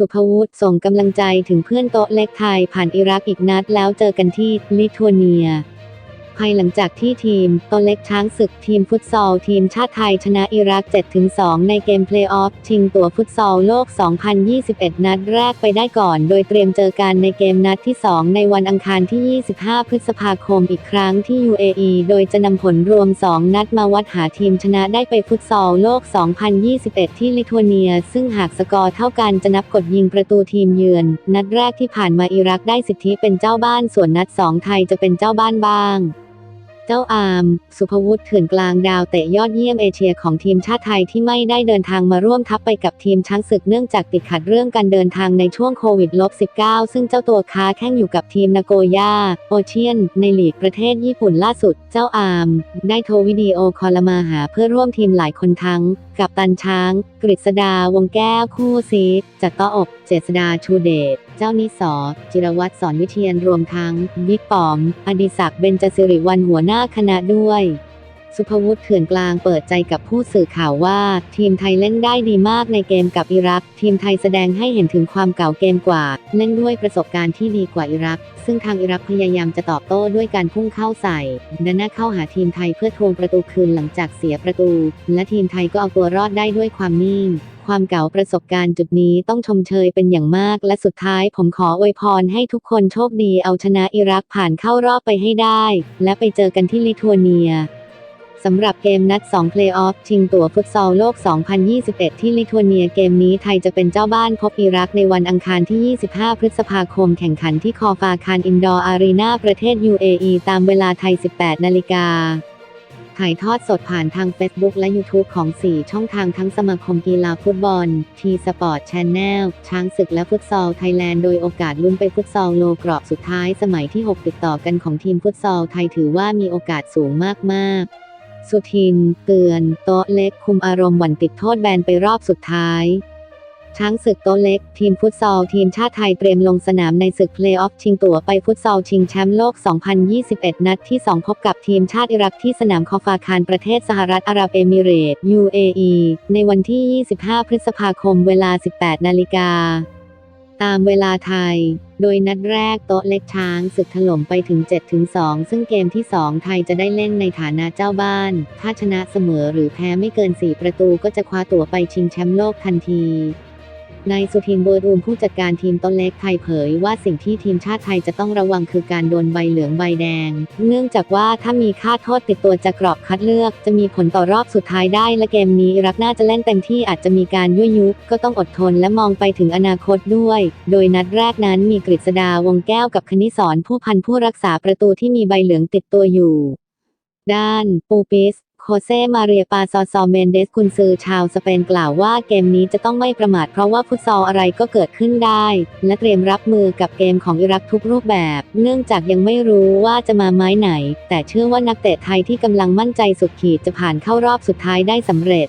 สุภวุฒิส่งกำลังใจถึงเพื่อนโต๊ะเล็กไทยผ่านอิรักอีกนัดแล้วเจอกันที่ลิทัวเนีย ภายหลังจากที่ทีมโตเล็กช้างศึกทีมฟุตซอลทีมชาติไทยชนะอิรัก 7-2 ในเกมเพลย์ออฟชิงตั๋วฟุตซอลโลก 2021 นัดแรกไปได้ก่อน โดยเตรียมเจอกันในเกมนัดที่ 2 ในวันอังคารที่ 25 พฤษภาคมอีกครั้งที่ UAE โดยจะนำผลรวม 2 นัดมาวัดหาทีมชนะได้ไปฟุตซอลโลก 2021 ที่ลิทัวเนีย ซึ่งหากสกอร์เท่ากันจะนับกดยิงประตูทีมเยือน นัดแรกที่ผ่านมาอิรักได้สิทธิเป็นเจ้าบ้านส่วนนัด 2 ไทยจะเป็นเจ้าบ้านบ้าง เจ้าอาม สุภวุฒิเถื่อนกลางดาวเตะยอดเยี่ยมเอเชียของทีมชาติไทยที่ไม่ได้เดินทางมาร่วมทัพไปกับทีมช้างศึกเนื่องจากติดขัดเรื่องการเดินทางในช่วงโควิดลบ19ซึ่งเจ้าตัวค้าแข่งอยู่กับทีมนาโกย่าโอเชียน ในลีกประเทศญี่ปุ่นล่าสุด เจ้าอาม ได้โทรวิดีโอคอลมาหาเพื่อร่วมทีมหลายคนทั้ง กับตันช้าง กฤษดาวงแก้วคู่ซีจัต้ออบ เจษดาชูเดช เจ้านิสอ จิรวัตรสอนวิเทียนรวมทั้งบิ๊กปอม อดิศักดิ์เบญจสิริวันหัวหน้าคณะด้วย สุภวุฒิเถื่อนกลางเปิดใจกับผู้สื่อข่าวว่า ทีมไทยเล่นได้ดีมากในเกมกับอิรัก ทีมไทยแสดงให้เห็นถึงความเก่าเกมกว่า เล่นด้วยประสบการณ์ที่ดีกว่าอิรัก ซึ่งทางอิรักพยายามจะตอบโต้ด้วยการพุ่งเข้าใส่ดันหน้าเข้าหาทีมไทยเพื่อทวงประตูคืนหลังจากเสียประตู และทีมไทยก็เอาตัวรอดได้ด้วยความนิ่งความเก่าประสบการณ์จุดนี้ต้องชมเชยเป็นอย่างมาก และสุดท้ายผมขออวยพรให้ทุกคนโชคดีเอาชนะอิรักผ่านเข้ารอบไปให้ได้ และไปเจอกันที่ลิทัวเนีย สำหรับเกมนัด 2 เพลย์ออฟชิงตั๋วฟุตซอลโลก 2021 ที่ลิทัวเนียเกมนี้ไทยจะเป็นเจ้าบ้านพบอิรักในวันอังคารที่ 25 พฤษภาคมแข่งขันที่คอฟาคารอินดอร์อารีนาประเทศ UAE ตามเวลาไทย 18 นาฬิกา ถ่ายทอดสดผ่านทาง Facebook และ YouTube ของ 4 ช่องทางทั้งสมาคมกีฬาฟุตบอล ทีสปอร์ตชนแนลช้างศึกและฟุตซอลไทยแลนด์โดยโอกาสลุ้นไปฟุตซอลโลกรอบสุดท้ายสมัยที่ 6 ติดต่อกันของทีมฟุตซอลไทยถือว่ามีโอกาสสูงมากๆ สุทิน เตือน โต๊ะเล็กคุมอารมณ์หวั่นติดโทษแบนไปรอบสุดท้าย ช้างศึกโต๊ะเล็ก ทีมฟุตซอล ทีมชาติไทยเตรียมลงสนามในศึกเพลย์ออฟชิงตั๋วไปฟุตซอลชิงแชมป์โลก 2021 นัดที่ 2 พบกับทีมชาติอิรักที่สนามคอฟาคารประเทศสหรัฐอาหรับเอมิเรต UAE ในวันที่ 25 พฤษภาคมเวลา 18 นาฬิกา ตามเวลาไทย โดยนัดแรกโต๊ะเล็กช้างศึกถล่มไปถึง 7-2 ซึ่งเกมที่ 2 ไทยจะได้เล่นในฐานะเจ้าบ้าน ถ้าชนะเสมอหรือแพ้ไม่เกิน 4 ประตูก็จะคว้าตั๋วไปชิงแชมป์โลกทันที นายสุทินบัวตูมผู้จัดการทีมต้นเล็กไทยเผยว่าสิ่งที่ทีมชาติไทยจะต้องระวังคือการโดนใบเหลืองใบแดง เนื่องจากว่าถ้ามีค่าโทษติดตัวจากกรอบคัดเลือก จะมีผลต่อรอบสุดท้ายได้และเกมนี้รักน่าจะเล่นเต็มที่อาจจะมีการยั่วยุก็ต้องอดทนและมองไปถึงอนาคตด้วย โดยนัดแรกนั้นมีกฤษดาวงแก้วกับคณิสรผู้พันผู้รักษาประตูที่มีใบเหลืองติดตัวอยู่ ด้านปูปิส เซมาเรียปาซอซอเมนเดสกุนซือชาวสเปนกล่าวว่าเกมนี้จะต้องไม่ประมาทเพราะว่าฟุตซอลอะไรก็เกิดขึ้นได้ และเตรียมรับมือกับเกมของอิรักทุกรูปแบบ เนื่องจากยังไม่รู้ว่าจะมาไม้ไหน แต่เชื่อว่านักเตะไทยที่กำลังมั่นใจสุดขีดจะผ่านเข้ารอบสุดท้ายได้สำเร็จ